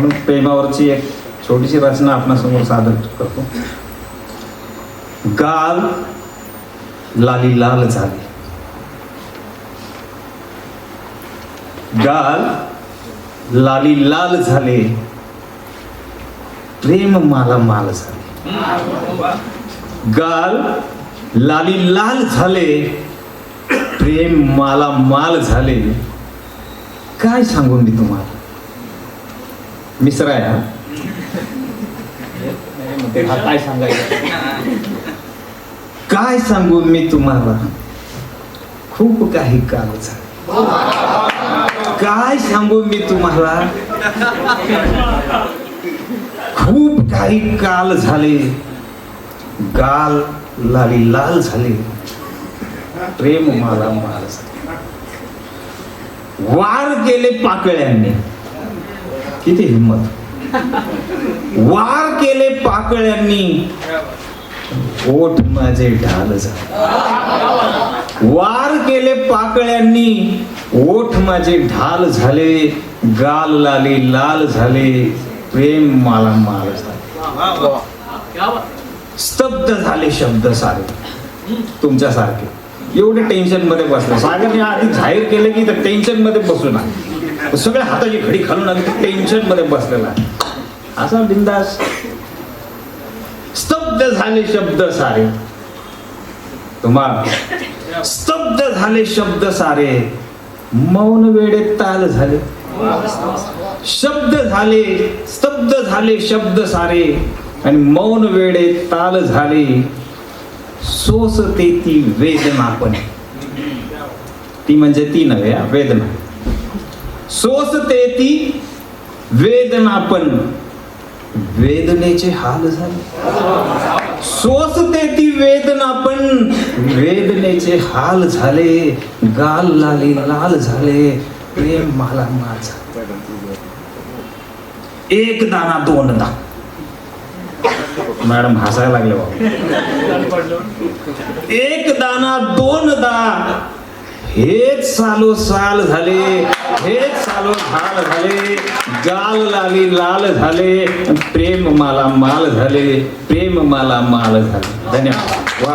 म्हणून प्रेमावरची एक छोटीशी रचना आपणासमोर सादर करतो. गाल लाली लाल झाले. गाल लाली लाल झाले. प्रेम माला माल झाले. गाल लाली लाल झाले. प्रेम माला माल झाले. काय सांगू मी तुम्हाला मिसर आहे हा. काय सांगायचं काय सांगू मी तुम्हाला? खूप काही काल काय सांगू मी तुम्हाला? खूप काही काल झाले. गाल लाली लाल झाले. प्रेम मला माल झाले वार गेले पाकळ्यांनी. किती हिंमत? वार केले पाकळ्यांनी. ओठ माझे ढाल वार केले पाकळ्यांनी ओठ माझे ढाल झाले गाल लाली लाल झाले प्रेम मला माल झाले. स्तब्ध झाले शब्द सारे. तुमच्यासारखे. एवढे टेन्शनमध्ये बसले. सागर आधी जाहीर केलं की टेन्शनमध्ये बसू ना सगळ्या हाताची घडी घालून आधी टेन्शनमध्ये बसलेला असा बिंदास स्तब्ध झाले शब्द सारे. तुम्हाला स्तब्ध झाले शब्द सारे. मौन वेडे ताल झाले. शब्द झाले स्तब्ध झाले शब्द सारे. आणि मौन वेडे ताल झाले. सोसते ती वेदना पण. ती म्हणजे ती नव्हे वेदना. सोसते ती वेदना पण वेदनेचे हाल झाले. सोसते ती वेदना पण वेदनेचे हाल झाले. गाल लाली लाल झाले. प्रेम मला माझा. एक दाना दोनदा. मॅडम हसायला लागले बाबा. एक दाना दोनदा. हेच सालो साल झाले हेच सालो झाल झाले गाल लाली लाल झाले प्रेम माला माल झाले प्रेम माला माल झाले. धन्यवाद. वा.